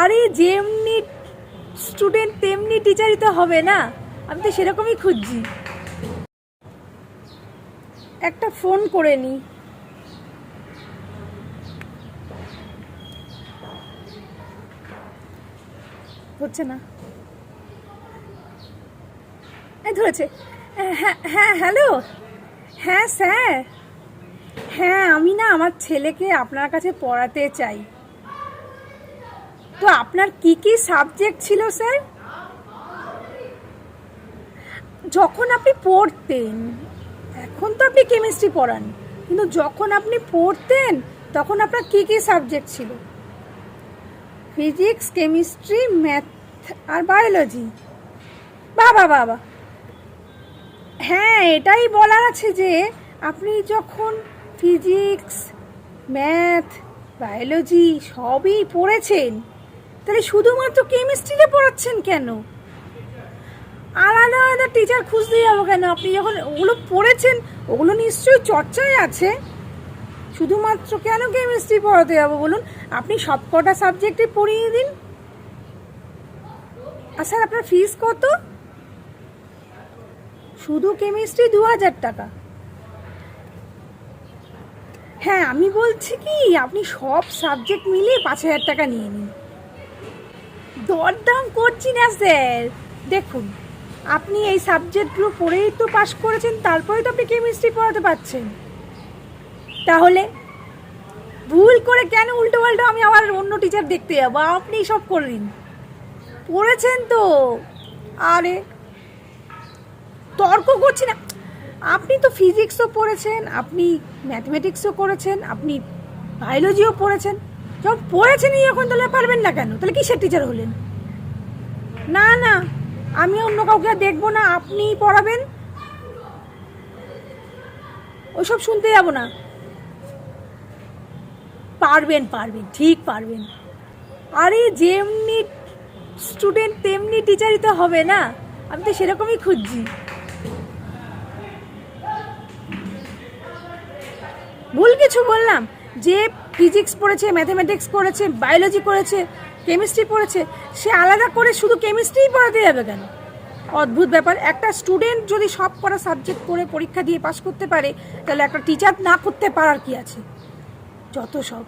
আরে যেমনি স্টুডেন্ট তেমনি টিচারই তো হবে না। আমি তো সেরকমই খুঁজছি। একটা ফোন করে নিই হচ্ছে না। ধরেছে। হ্যাঁ হ্যাঁ হ্যালো? হ্যাঁ স্যার? হ্যাঁ আমি না আমার ছেলেকে আপনার কাছে পড়াতে চাই। তো আপনার কি কি সাবজেক্ট ছিল স্যার যখন আপনি পড়তেন, এখন তো আপনি কেমিস্ট্রি পড়ান, কিন্তু যখন আপনি পড়তেন, তখন আপনার কি কি সাবজেক্ট ছিল? ফিজিক্স কেমিস্ট্রি ম্যাথ আর বায়োলজি বাবা বাবা। হ্যাঁ এটাই বলার আছে যে, আপনি যখন ফিজিক্স ম্যাথ বায়োলজি সবই পড়েছেন তাহলে শুধুমাত্র কেমিস্ট্রিতে পড়াচ্ছেন কেন? আলাদা আলাদা টিচার খুঁজতে যাব কেন? আপনি যখন ওগুলো পড়েছেন, ওগুলো নিশ্চয়ই চর্চায় আছে। শুধুমাত্র কেন কেমিস্ট্রি পড়াতে যাব বলুন? আপনি সব কটা সাবজেক্টে পড়িয়ে দিন। আর স্যার, আপনার ফিস কত? শুধু কেমিস্ট্রি দু হাজার টাকা। হ্যাঁ আমি বলছি কি, আপনি সব সাবজেক্ট মিলিয়ে পাঁচ হাজার টাকা নিয়ে নিন। দরদাম করছি না, স্যার। দেখুন, আপনি এই সাবজেক্টগুলো পড়েই তো পাশ করেছেন, তারপরে তো আপনি কেমিস্ট্রি পড়াতে পারছেন। তাহলে ভুল করে কেন উল্টো পাল্টো আমি আবার অন্য টিচার দেখতে যাব? আপনি সব করে দিন পড়েছেন তো। আরে, তর্ক করছি না। আপনি তো ফিজিক্সও পড়েছেন, আপনি ম্যাথমেটিক্সও করেছেন, আপনি বায়োলজিও পড়েছেন। যখন পড়েছেনই এখন তাহলে পারবেন না কেন? তাহলে কিসের টিচার হলেন? না না, আমি অন্য কাউকে দেখব না আপনিই পড়াবেন। ওইসব শুনতে যাব না। পারবেন পারবেন, ঠিক পারবেন। আরে যেমনি স্টুডেন্ট তেমনি টিচারই তো হবে না। আমি তো সেরকমই খুঁজছি। ভুল কিছু বললাম। যে ফিজিক্স পড়েছে, ম্যাথামেটিক্স করেছে বায়োলজি করেছে কেমিস্ট্রি পড়েছে, সে আলাদা করে শুধু কেমিস্ট্রিই পড়াতে যাবে কেন? অদ্ভুত ব্যাপার। একটা স্টুডেন্ট যদি সব করা সাবজেক্ট করে পরীক্ষা দিয়ে পাশ করতে পারে, তাহলে একটা টিচার না করতে পারার কি আছে? যত সব।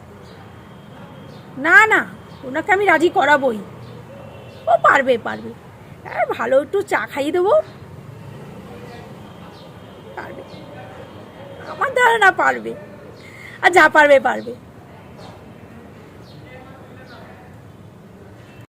না না, ওনাকে আমি রাজি করাবই। ও পারবে পারবে। ভালো একটু চা খাইয়ে দেবো। পারবে। আমার ধারণা পারবে। আর যা পারবে পারবে।